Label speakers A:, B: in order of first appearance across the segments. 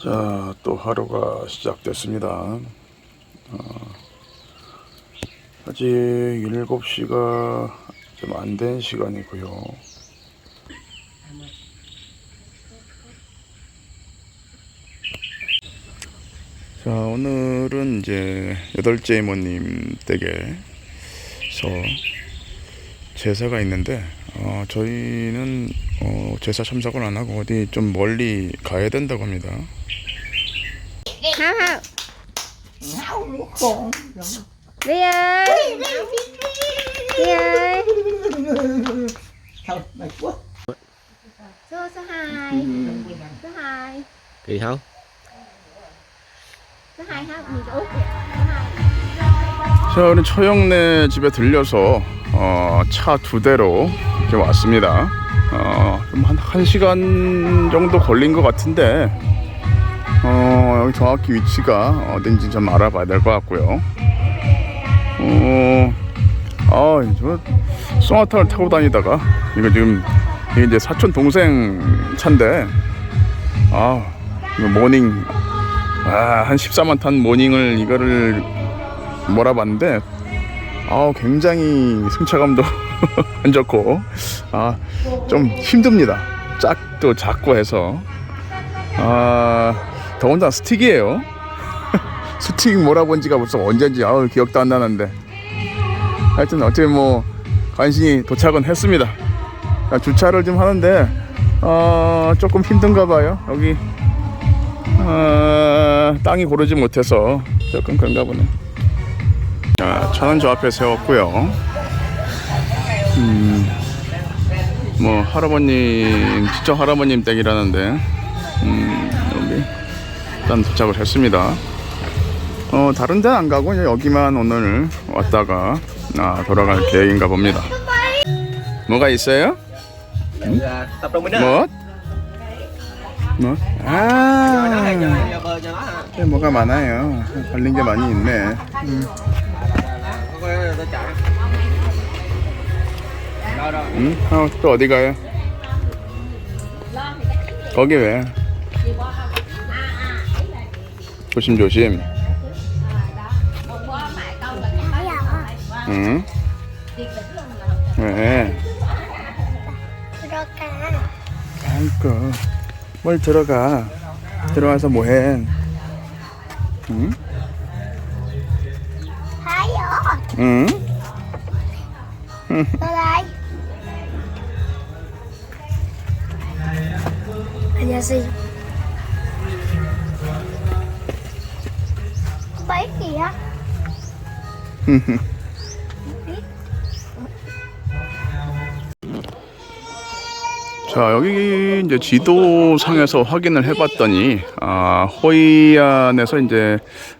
A: 자, 또 하루가 시작됐습니다. 어, 아직 7시가 좀 안 된 시간이고요. 자, 오늘은 이제 여덟째 이모님 댁에서 제사가 있는데, 어, 저희는 어, 제사 참석을 안 하고 어디 좀 멀리 가야 된다고 합니다.
B: Đi ơi.
C: Thôi, mệt quá.
B: Số số hai. Số hai.
D: kỳ không
B: Số hai hết. Nhìn chỗ út kìa. Số hai.
A: 자, 오늘 처형네 집에 들려서 어, 차 두 대로 이렇게 왔습니다. 어, 좀한 한 시간 정도 걸린 것 같은데 어, 여기 정확히 위치가 어딘지 좀 알아봐야 될 것 같고요. 어, 아, 저 소나타를 타고 다니다가 이거 지금 이게 이제 사촌 동생 차인데 아, 이거 모닝 아, 한 14만 탄 모닝을 이거를 몰아봤는데 아 굉장히 승차감도 안 좋고 아 좀 힘듭니다. 짝도 작고 해서. 아 더군다나 스틱이에요 스틱 몰아본 지가 벌써 언젠지 아우 기억도 안 나는데 하여튼 어떻게 뭐 간신히 도착은 했습니다 아, 주차를 좀 하는데 어 조금 힘든가 봐요 여기 어, 땅이 고르지 못해서 조금 그런가 보네 자, 차는 저 앞에 세웠고요. 음, 뭐 할아버님, 직접 할아버님 댁이라는데, 음, 여기 일단 도착을 했습니다. 어, 다른 데는 안 가고 여기만 오늘 왔다가 아, 돌아갈 계획인가 봅니다. 뭐가 있어요?
D: Bên đó
A: 뭐? 뭐? 아. 네, 뭐가 많아요. 걸린 게 많이 있네. 응? 어, 또 어디 가요? 거기 왜? 조심조심. 응? 왜?
B: 들어가.
A: 아이고, 뭘 들어가? 들어와서 뭐해? 응?
B: Hayo.
A: 응?
B: Đây. 안녕하세요. Kìa.
A: 자 여기 이제 지도상에서 확인을 해봤더니 아, 호이안에서 이제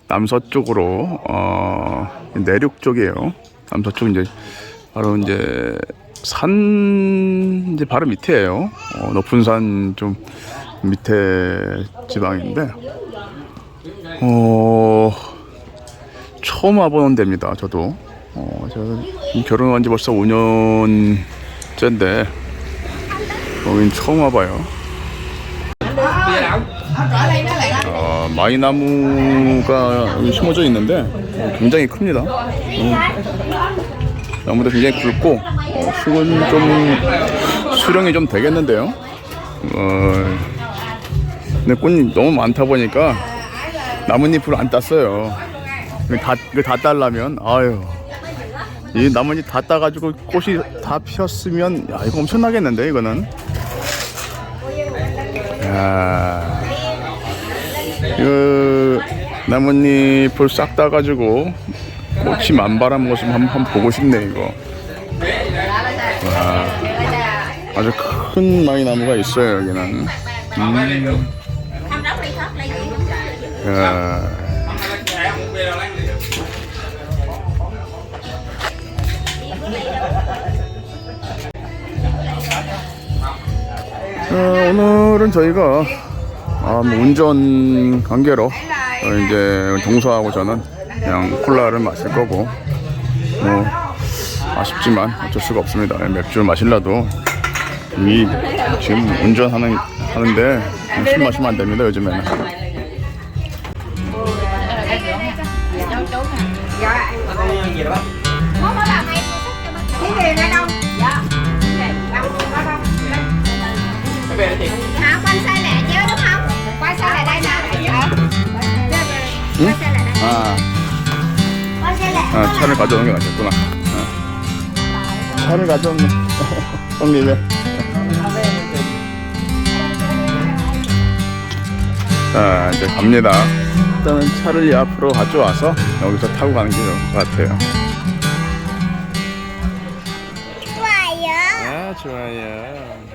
A: 남서쪽으로 어, 내륙 쪽이에요. 남서쪽 이제 바로 이제 산 이제 바로 밑에예요. 어, 높은 산 좀 밑에 지방인데 어 처음 와보는 데입니다. 저도 어, 저 결혼한 지 벌써 5년째인데 여긴 처음 와봐요. 아, 마이나무가 여기 심어져 있는데 어, 굉장히 큽니다. 음. 나무도 굉장히 굵고 어, 수은 좀 수령이 좀 되겠는데요. 어, 근데 꽃이 너무 많다 보니까 나뭇잎을 안 땄어요. 다, 이거 다 딸라면 아유 이 나뭇잎 다 따가지고 꽃이 다 피었으면 야 이거 엄청나겠는데 이거는? 야. 이거 나뭇잎을 싹 따가지고 꽃이 만발한 모습 한번, 한번 보고 싶네 이거. 와. 아주 큰 마이나무가 있어요 여기는. 음. 야. 어, 오늘은 저희가 아, 뭐 운전 관계로 어, 이제 동서하고 저는 그냥 콜라를 마실 거고 뭐 아쉽지만 어쩔 수가 없습니다. 맥주를 마실라도 이 지금 운전하는 하는데 술 마시면 안 됩니다 요즘에는. 아. 아 차를 가져오는 게 낫겠구나. 어. 차를 가져오면 형님의. 자 이제 갑니다. 일단은 차를 이 앞으로 가져와서 여기서 타고 가는 게 좋을 것 같아요.
B: 좋아요.
A: 아 좋아요.